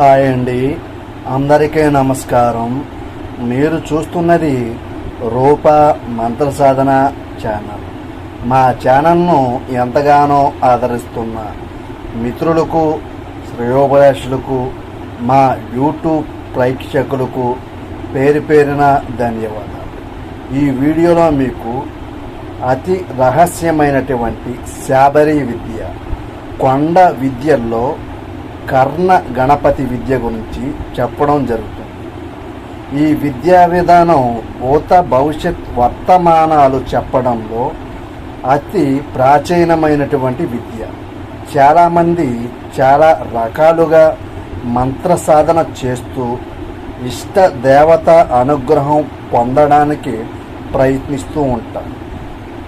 Hi అండి. అందరికీ నమస్కారం. మీరు చూస్తున్నది రూప మంత్ర సాధన ఛానల్. మా ఛానల్ను ఎంతగానో ఆదరిస్తున్న మిత్రులకు శ్రేయోపదేశులకు మా యూట్యూబ్ ప్రేక్షకులకు పేరు పేరిన ధన్యవాదాలు. ఈ వీడియోలో మీకు అతి రహస్యమైనటువంటి శాబరీ విద్య కొండ విద్యల్లో కర్ణ గణపతి విద్య గురించి చెప్పడం జరుగుతుంది. ఈ విద్యా విధానం భూత భవిష్యత్ వర్తమానాలు చెప్పడంలో అతి ప్రాచీనమైనటువంటి విద్య. చాలామంది చాలా రకాలుగా మంత్ర సాధన చేస్తూ ఇష్ట దేవత అనుగ్రహం పొందడానికి ప్రయత్నిస్తూ ఉంటారు.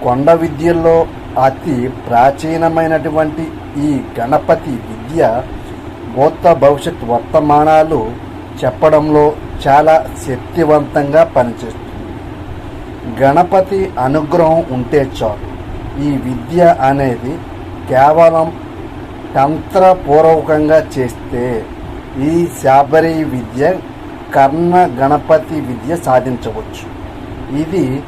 కొండ విద్యల్లో అతి ప్రాచీనమైనటువంటి ఈ గణపతి విద్య భూత భవిష్యత్ వర్తమానాలు చెప్పడంలో చాలా శక్తివంతంగా పనిచేస్తుంది. గణపతి అనుగ్రహం ఉంటే చాలు. ఈ విద్య అనేది కేవలం తంత్రపూర్వకంగా చేస్తే ఈ శాబరి విద్య కర్ణ గణపతి విద్య సాధించవచ్చు. ఇది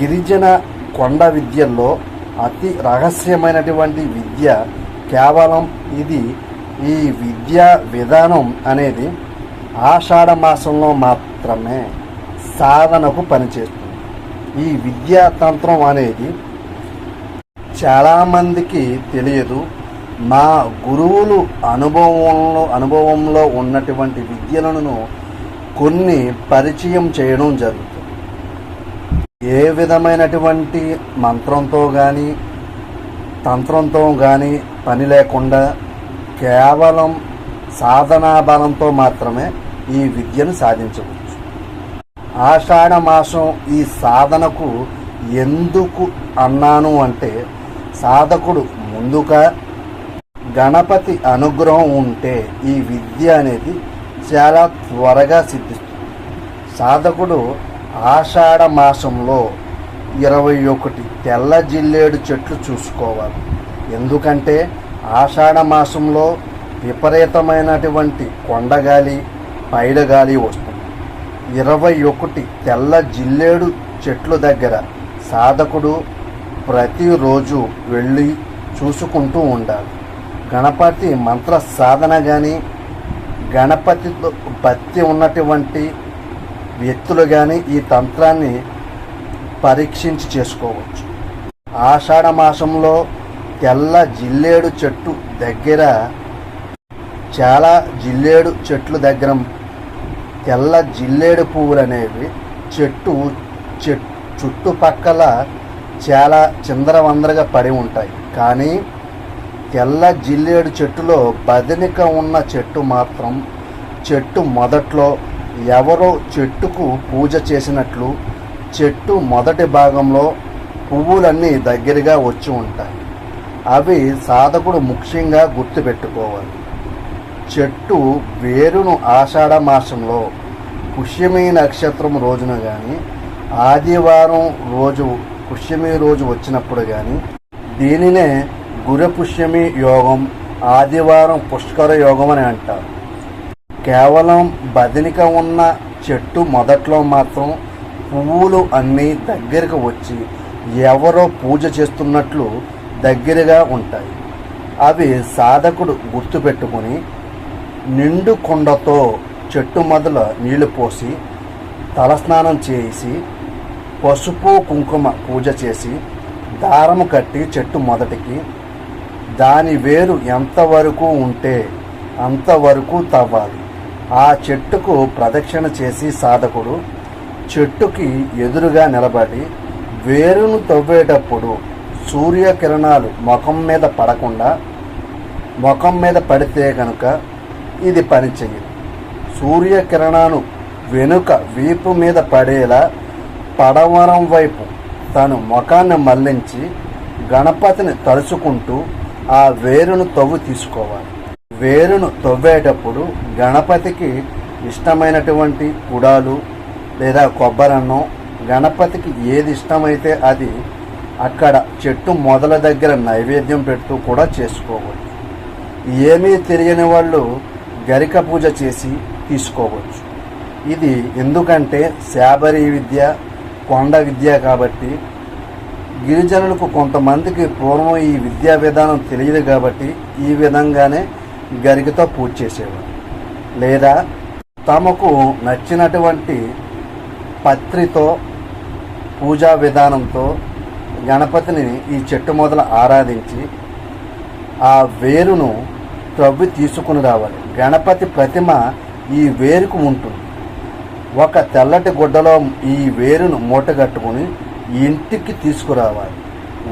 గిరిజన కొండ విద్యల్లో అతి రహస్యమైనటువంటి విద్య. కేవలం ఇది ఈ విద్యా విధానం అనేది ఆషాఢ మాసంలో మాత్రమే సాధనకు పనిచేస్తుంది. ఈ విద్యా తంత్రం అనేది చాలామందికి తెలియదు. మా గురువులు అనుభవంలో అనుభవంలో ఉన్నటువంటి విద్యలను కొన్ని పరిచయం చేయడం జరుగుతుంది. ఏ విధమైనటువంటి మంత్రంతో కానీ తంత్రంతో కానీ పని లేకుండా కేవలం సాధనా బలంతో మాత్రమే ఈ విద్యను సాధించవచ్చు. ఆషాఢ మాసం ఈ సాధనకు ఎందుకు అన్నాను అంటే సాధకుడు ముందుగా గణపతి అనుగ్రహం ఉంటే ఈ విద్య అనేది చాలా త్వరగా సిద్ధిస్తుంది. సాధకుడు ఆషాఢ మాసంలో ఇరవై ఒకటి తెల్ల జిల్లేడు చెట్లు చూసుకోవాలి. ఎందుకంటే ఆషాఢ మాసంలో విపరీతమైనటువంటి కొండగాలి పైడగాలి వస్తుంది. ఇరవై ఒకటి తెల్ల జిల్లేడు చెట్లు దగ్గర సాధకుడు ప్రతిరోజు వెళ్ళి చూసుకుంటూ ఉండాలి. గణపతి మంత్ర సాధన కానీ గణపతితో భక్తి ఉన్నటువంటి వ్యక్తులు కానీ ఈ తంత్రాన్ని పరీక్షించి చేసుకోవచ్చు. ఆషాఢ మాసంలో తెల్ల జిల్లేడు చెట్టు దగ్గర చాలా జిల్లేడు చెట్లు దగ్గర తెల్ల జిల్లేడు పువ్వులు అనేవి చెట్టు చుట్టుపక్కల చాలా చిందరవందరగా పడి ఉంటాయి. కానీ తెల్ల జిల్లేడు చెట్టులో బదినిక ఉన్న చెట్టు మాత్రం చెట్టు మొదట్లో ఎవరో చెట్టుకు పూజ చేసినట్లు చెట్టు మొదటి భాగంలో పువ్వులన్నీ దగ్గరగా వచ్చి ఉంటాయి. అవి సాధకుడు ముఖ్యంగా గుర్తుపెట్టుకోవాలి. చెట్టు వేరును ఆషాఢ మాసంలో పుష్యమి నక్షత్రం రోజున కానీ ఆదివారం రోజు పుష్యమి రోజు వచ్చినప్పుడు కానీ దీనినే గురు పుష్యమి యోగం ఆదివారం పుష్కర యోగం అని అంటారు. కేవలం బదినిక ఉన్న చెట్టు మొదట్లో మాత్రం పువ్వులు అన్నీ దగ్గరకు వచ్చి ఎవరో పూజ చేస్తున్నట్లు దగ్గరగా ఉంటాయి. అవి సాధకుడు గుర్తుపెట్టుకొని నిండు కొండతో చెట్టు మొదల నీళ్ళు పోసి తలస్నానం చేసి పసుపు కుంకుమ పూజ చేసి దారము కట్టి చెట్టు మొదటికి దాని వేరు ఎంతవరకు ఉంటే అంతవరకు తవ్వాలి. ఆ చెట్టుకు ప్రదక్షిణ చేసి సాధకుడు చెట్టుకి ఎదురుగా నిలబడి వేరును తవ్వేటప్పుడు సూర్యకిరణాలు ముఖం మీద పడకుండా ముఖం మీద పడితే కనుక ఇది పనిచేయదు సూర్యకిరణాలు వెనుక వీపు మీద పడేలా పడవరం వైపు తను ముఖాన్ని మళ్ళించి గణపతిని తలుచుకుంటూ ఆ వేరును తవ్వు తీసుకోవాలి. వేరును తవ్వేటప్పుడు గణపతికి ఇష్టమైనటువంటి కుడాలు లేదా కొబ్బరన్నం గణపతికి ఏది ఇష్టమైతే అది అక్కడ చెట్టు మొదల దగ్గర నైవేద్యం పెడుతూ కూడా చేసుకోవచ్చు. ఏమీ తెలియని వాళ్ళు గరిక పూజ చేసి తీసుకోవచ్చు. ఇది ఎందుకంటే శాబరీ విద్య కొండ విద్య కాబట్టి గిరిజనులకు కొంతమందికి పూర్వం ఈ విద్యా విధానం తెలియదు కాబట్టి ఈ విధంగానే గరికతో పూజ చేసేవారు. లేదా తమకు నచ్చినటువంటి పత్రితో పూజా విధానంతో గణపతిని ఈ చెట్టు మొదలు ఆరాధించి ఆ వేరును త్రవ్వి తీసుకుని రావాలి. గణపతి ప్రతిమ ఈ వేరుకు ఉంటుంది. ఒక తెల్లటి గుడ్డలో ఈ వేరును మూటగట్టుకుని ఇంటికి తీసుకురావాలి.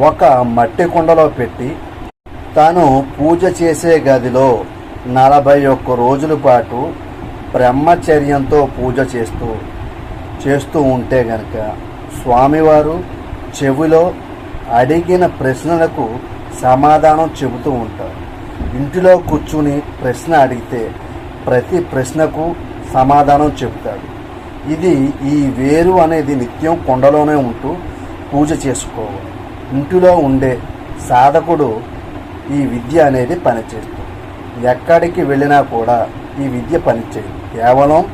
ఒక మట్టి కుండలో పెట్టి తాను పూజ చేసే గదిలో నలభై ఒక్క రోజుల పాటు బ్రహ్మచర్యంతో పూజ చేస్తూ చేస్తూ ఉంటే గనక స్వామివారు చెవిలో అడిగిన ప్రశ్నలకు సమాధానం చెబుతూ ఉంటారు. ఇంటిలో కూర్చుని ప్రశ్న అడిగితే ప్రతి ప్రశ్నకు సమాధానం చెబుతాడు. ఇది ఈ వేరు అనేది నిత్యం కొండలోనే ఉంటూ పూజ చేసుకోవాలి. ఇంటిలో ఉండే సాధకుడు ఈ విద్య అనేది పనిచేస్తుంది. ఎక్కడికి వెళ్ళినా కూడా ఈ విద్య పనిచేయదు. కేవలం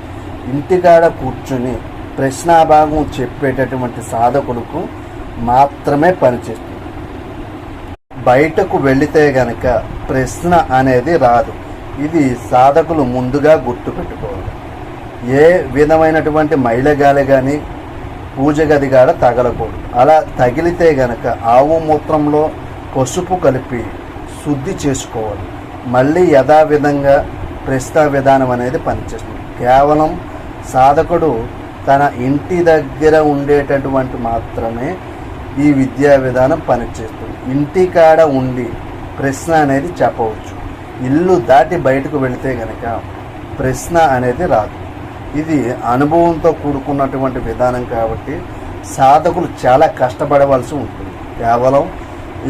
ఇంటికాడ కూర్చుని ప్రశ్నాభాగం చెప్పేటటువంటి సాధకులకు మాత్రమే పనిచేస్తుంది. బయటకు వెళితే గనక ప్రశ్న అనేది రాదు. ఇది సాధకులు ముందుగా గుర్తుపెట్టుకోవాలి. ఏ విధమైనటువంటి మైలగాలి కానీ పూజ గది కాడ తగలకూడదు. అలా తగిలితే గనక ఆవు మూత్రంలో పసుపు కలిపి శుద్ధి చేసుకోవాలి. మళ్ళీ యథావిధంగా ప్రస్తుత విధానం అనేది పనిచేస్తుంది. కేవలం సాధకుడు తన ఇంటి దగ్గర ఉండేటటువంటి మాత్రమే ఈ విద్యా విధానం పనిచేస్తుంది. ఇంటి కాడ ఉండి ప్రశ్న అనేది చెప్పవచ్చు. ఇల్లు దాటి బయటకు వెళితే గనక ప్రశ్న అనేది రాదు. ఇది అనుభవంతో కూడుకున్నటువంటి విధానం కాబట్టి సాధకులు చాలా కష్టపడవలసి ఉంటుంది. కేవలం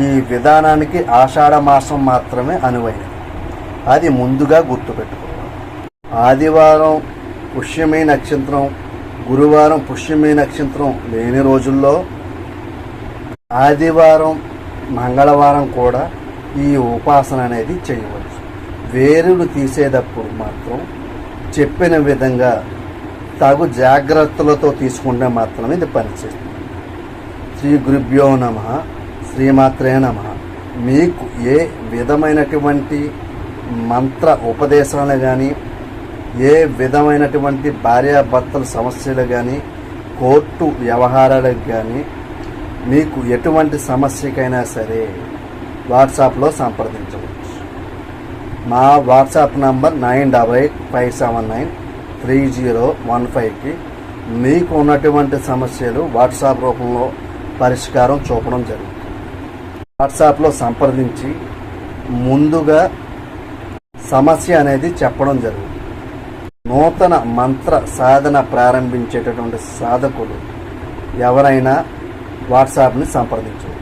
ఈ విధానానికి ఆషాఢ మాసం మాత్రమే అనువైనది. అది ముందుగా గుర్తుపెట్టుకోవాలి. ఆదివారం పుష్యమే నక్షత్రం గురువారం పుష్యమే నక్షత్రం లేని రోజుల్లో ఆదివారం మంగళవారం కూడా ఈ ఉపాసన అనేది చేయవచ్చు. వేరులు తీసేటప్పుడు మాత్రం చెప్పిన విధంగా తగు జాగ్రత్తలతో తీసుకుంటే మాత్రమే ఇది పనిచేస్తుంది. శ్రీ గురుభ్యో నమ శ్రీమాత్రే నమ. మీకు ఏ విధమైనటువంటి మంత్ర ఉపదేశాలు కానీ ఏ విధమైనటువంటి భార్యాభర్తల సమస్యలు కానీ కోర్టు వ్యవహారాలకు కానీ మీకు ఎటువంటి సమస్యకైనా సరే వాట్సాప్లో సంప్రదించవచ్చు. మా WhatsApp number nine double eight five seven nine three zero one ఫైవ్కి మీకు ఉన్నటువంటి సమస్యలు వాట్సాప్ రూపంలో పరిష్కారం చూపడం జరుగుతుంది. వాట్సాప్లో సంప్రదించి ముందుగా సమస్య అనేది చెప్పడం జరుగుతుంది. నూతన మంత్ర సాధన ప్రారంభించేటటువంటి సాధకులు ఎవరైనా వాట్సాప్ని సంప్రదించు.